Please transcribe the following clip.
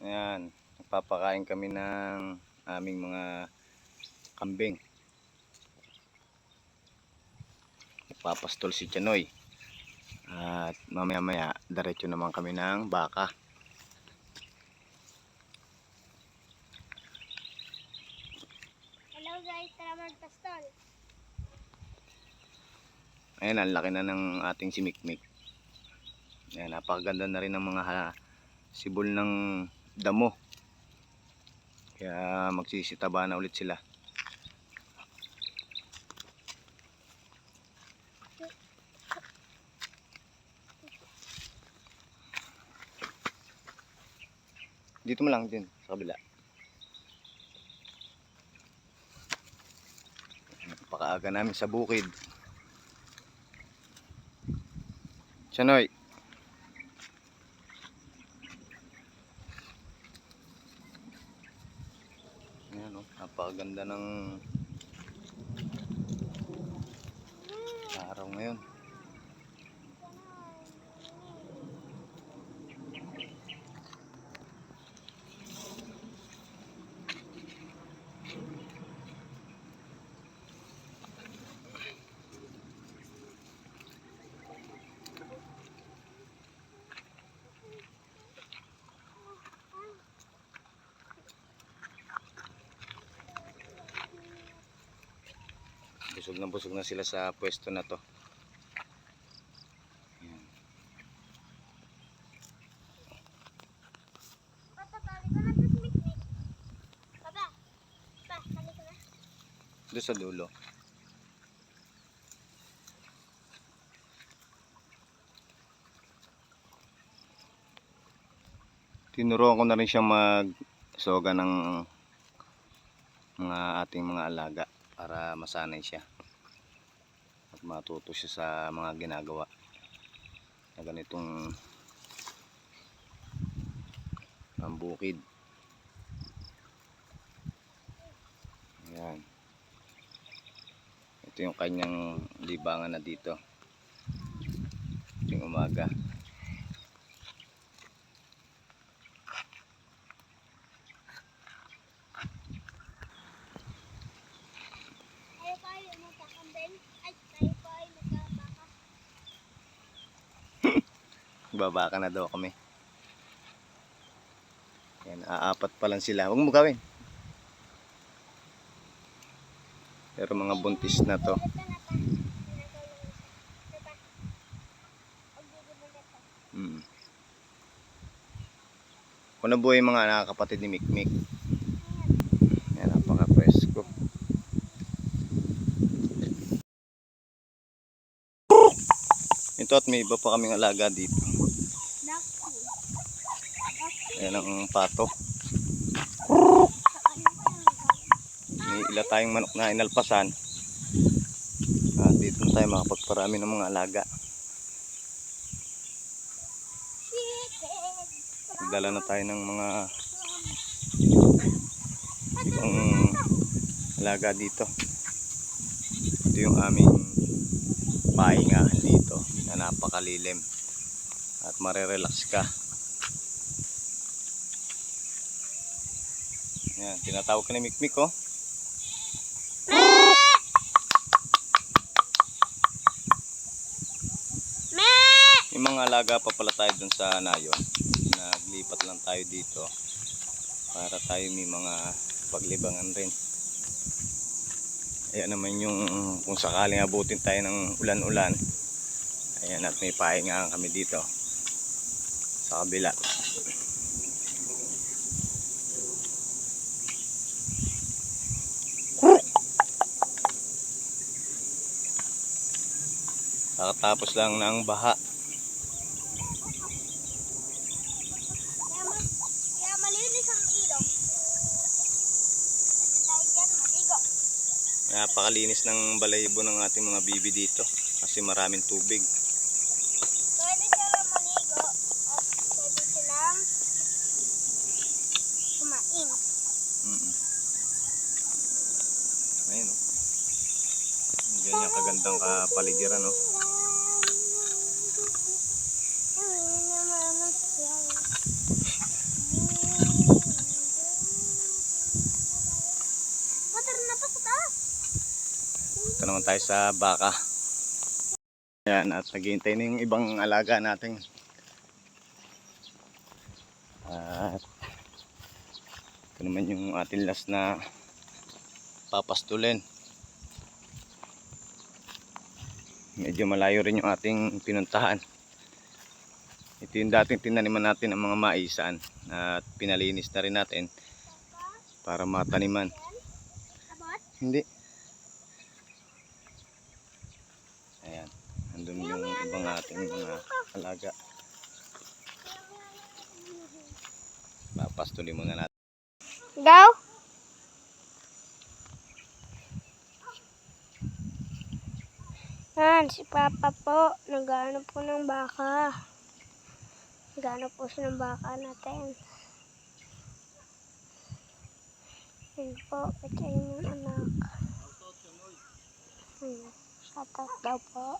Ayan, nagpapakain kami ng aming mga kambing. Papastol si Chanoy. At mamaya maya, diretso naman kami ng baka. Hello guys, tara magpastol. Ayan, ang laki na ng ating si Mikmik. Ayan, napakaganda na rin ng mga sibol ng damo. Kaya magsisitaba na ulit sila. Dito mo lang din, sa kabila. Napakaaga namin sa bukid. Chanoy. Ayan o, napakaganda ng araw ngayon. Busog na busog na sila sa pwesto na to. Ayan. Doon sa dulo. Tinuruan ko na rin siya mag soga ng mga ating mga alaga para masanay siya. At matuto siya sa mga ginagawa na ganitong ang bukid. Ayan. Ito yung kanyang libangan na dito. Ito yung umaga. Tayo pa ay magkakambing. Ay, tayo pa ay magkabaka. Babaka na daw kami. Yan, aapat pa lang sila. Huwag mo gawin. Pero mga buntis na to. Ito na pa. Ginagawa lang isa. Ito pa. Huwag gigibulat to. Mm. Kung nabuhay mga nakakapatid ni Mikmik. Yan, napaka-presko. Ito at may iba pa kaming alaga dito. Ayan ang pato. May ila tayong manok na inalpasan. At dito na tayo makapagparami ng mga alaga. Nagdala na tayo ng mga ibang alaga dito. Ito yung aming pahingahan dito na napakalilim at marerelax ka. Yan, tinatawag ka ni Mikmik oh. Yung mga alaga pa pala tayo dun sa nayon. Naglipat lang tayo dito para tayo may mga paglibangan rin. Ayan naman yung kung sakaling abutin tayo ng ulan-ulan. Ayan at may pahinga kami dito sa kabila. Kakatapos lang ng baha. Napakalinis ng balahibo ng ating mga bibi dito kasi maraming tubig. Pwede silang maligo at pwede silang kumain. Mm Ayun oh. Ganyan kagandang kapaligiran oh. Ay, naman ang siya. Dito naman tayo sa baka. Ayan, at naghihintay na yung ibang alaga natin. At ito naman yung ating last na papastulin. Medyo malayo rin yung ating pinuntahan. Ito yung dating tinaniman natin ang mga maisan at pinalinis na rin natin para mataniman. Hindi. Ayan. Andun yung ibang ating mga alaga. Papastuli muna natin. Go! Yan, si Papa po. Nagano po ng baka. Nagano po siya ng baka natin. Yan po, ito yung anak. Hmm, Shoutout daw po.